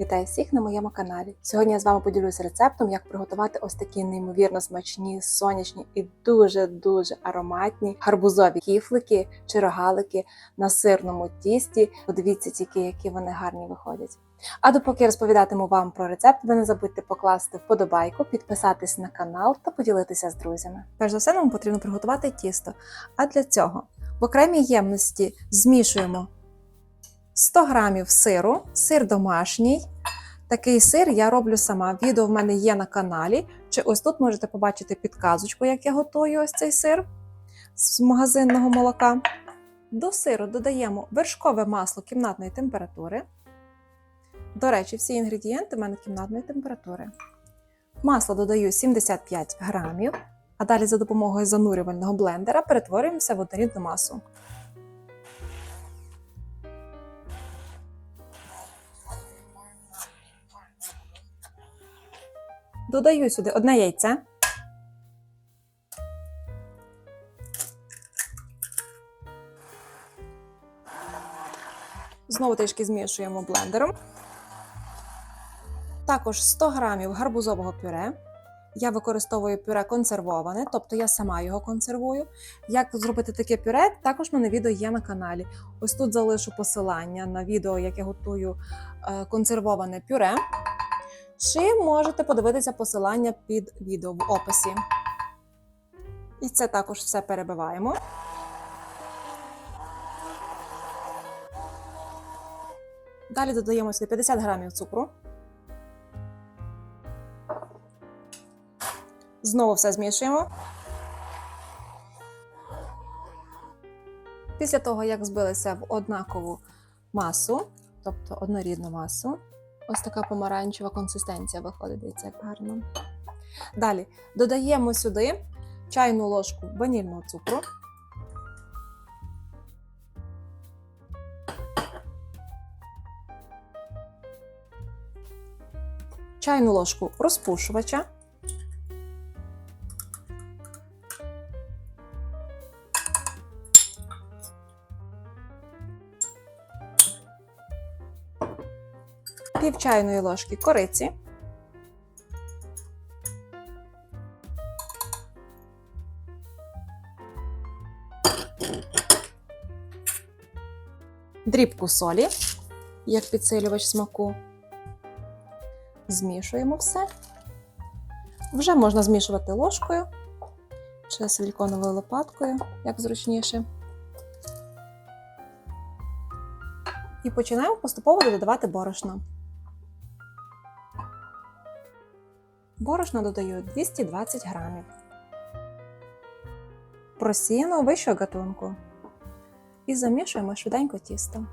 Вітаю всіх на моєму каналі. Сьогодні я з вами поділюся рецептом, як приготувати ось такі неймовірно смачні, сонячні і дуже-дуже ароматні гарбузові кіфлики чи рогалики на сирному тісті. Подивіться тільки, які вони гарні виходять. А допоки я розповідатиму вам про рецепт, ви не забудьте покласти вподобайку, підписатись на канал та поділитися з друзями. Перш за все, нам потрібно приготувати тісто. А для цього в окремій ємності змішуємо 100 грамів сиру, сир домашній. Такий сир я роблю сама. Відео в мене є на каналі. Чи ось тут можете побачити підказочку, як я готую ось цей сир з магазинного молока. До сиру додаємо вершкове масло кімнатної температури. До речі, всі інгредієнти в мене кімнатної температури. Масло додаю 75 грамів, а далі за допомогою занурювального блендера перетворюємося в однорідну масу. Додаю сюди одне яйце. Знову трішки змішуємо блендером. Також 100 грамів гарбузового пюре. Я використовую пюре консервоване, тобто я сама його консервую. Як зробити таке пюре, також мене відео є на каналі. Ось тут залишу посилання на відео, як я готую е, консервоване пюре. Чи можете подивитися посилання під відео в описі. І це також все перебиваємо. Далі додаємо сюди 50 грамів цукру. Знову все змішуємо. Після того, як збилися в однакову масу, тобто однорідну масу, ось така помаранчева консистенція виходить, дивіться, як гарно. Далі додаємо сюди чайну ложку ванільного цукру. Чайну ложку розпушувача. Пів чайної ложки кориці, дрібку солі, як підсилювач смаку. Змішуємо все. Вже можна змішувати ложкою чи силіконовою лопаткою, як зручніше. І починаємо поступово додавати борошно. Борошна додаю 220 грамів. Просіяно вищого гатунку. І замішуємо швиденько тісто.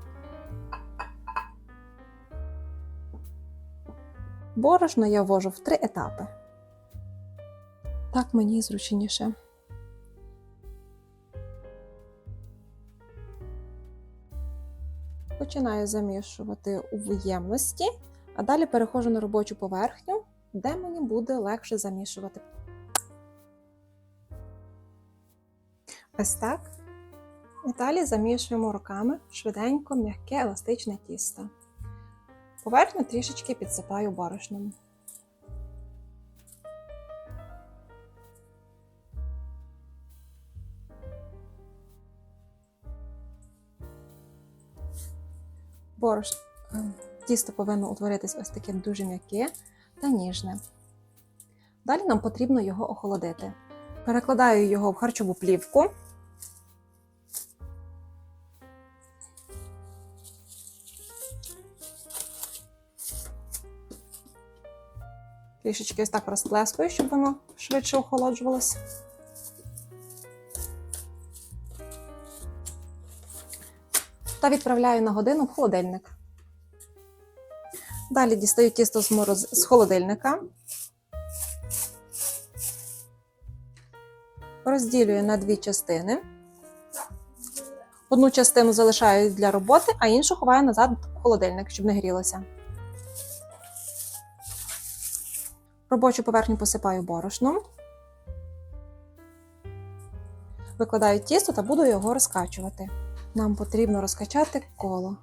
Борошно я ввожу в три етапи. Так мені зручніше. Починаю замішувати у ємності, а далі переходжу на робочу поверхню де мені буде легше замішувати. Ось так. І далі замішуємо руками швиденько м'яке еластичне тісто. Поверхню трішечки підсипаю борошном. Борош... Тісто повинно утворитись ось таке дуже м'яке та ніжне. Далі нам потрібно його охолодити. Перекладаю його в харчову плівку. Трішечки ось так розплескую, щоб воно швидше охолоджувалося. Та відправляю на годину в холодильник. Далі дістаю тісто з, мороз... з холодильника, розділюю на дві частини. Одну частину залишаю для роботи, а іншу ховаю назад в холодильник, щоб не грілося. Робочу поверхню посипаю борошном, викладаю тісто та буду його розкачувати. Нам потрібно розкачати коло.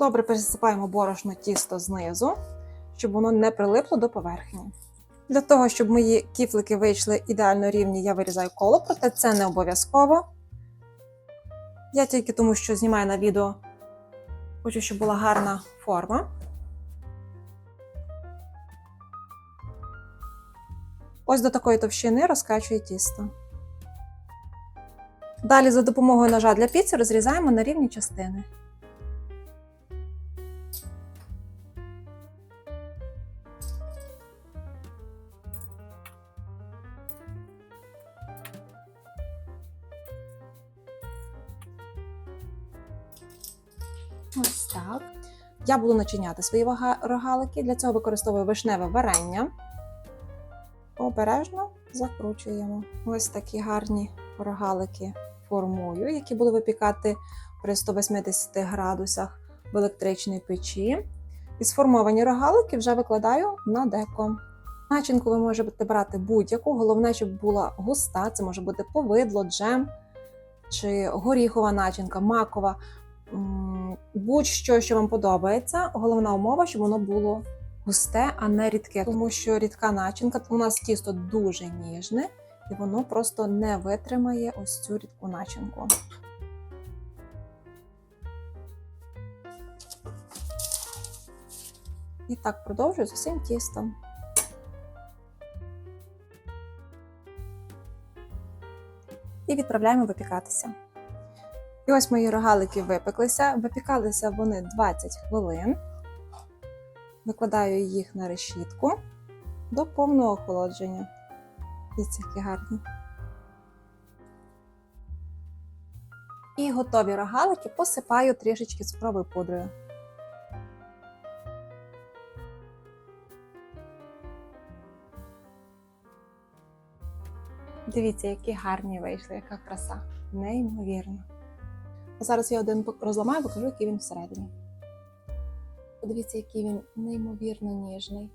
Добре пересипаємо борошно тісто знизу, щоб воно не прилипло до поверхні. Для того, щоб мої кіфлики вийшли ідеально рівні, я вирізаю коло, проте це не обов'язково. Я тільки тому, що знімаю на відео, хочу, щоб була гарна форма. Ось до такої товщини розкачую тісто. Далі за допомогою ножа для піци розрізаємо на рівні частини. Ось так. Я буду начиняти свої рогалики. Для цього використовую вишневе варення. Обережно закручуємо. Ось такі гарні рогалики формую, які буду випікати при 180 градусах в електричній печі. І сформовані рогалики вже викладаю на деко. Начинку ви можете брати будь-яку, головне, щоб була густа. Це може бути повидло, джем чи горіхова начинка, макова. Будь-що, що вам подобається. Головна умова, щоб воно було густе, а не рідке, тому що рідка начинка у нас тісто дуже ніжне, і воно просто не витримає ось цю рідку начинку. І так продовжую з усім тістом. І відправляємо випікатися. І ось мої рогалики випеклися. Випікалися вони 20 хвилин. Викладаю їх на решітку до повного охолодження. Дивіться, які гарні. І готові рогалики посипаю трішечки цукровою пудрою. Дивіться, які гарні вийшли, яка краса. Неймовірно. Зараз я один розламаю, покажу, який він всередині. Подивіться, який він неймовірно ніжний.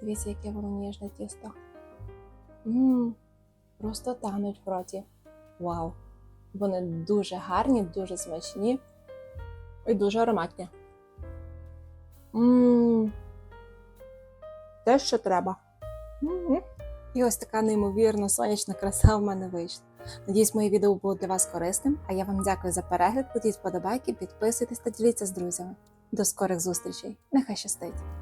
Дивіться, яке воно ніжне тісто. Мм, просто тануть в роті. Вау! Вони дуже гарні, дуже смачні і дуже ароматні. Мм, те, що треба. М-м. І ось така неймовірно сонячна краса в мене вийшла. Надіюсь, моє відео було для вас корисним. А я вам дякую за перегляд. Кладіть вподобайки, підписуйтесь та діліться з друзями. До скорих зустрічей. Нехай щастить!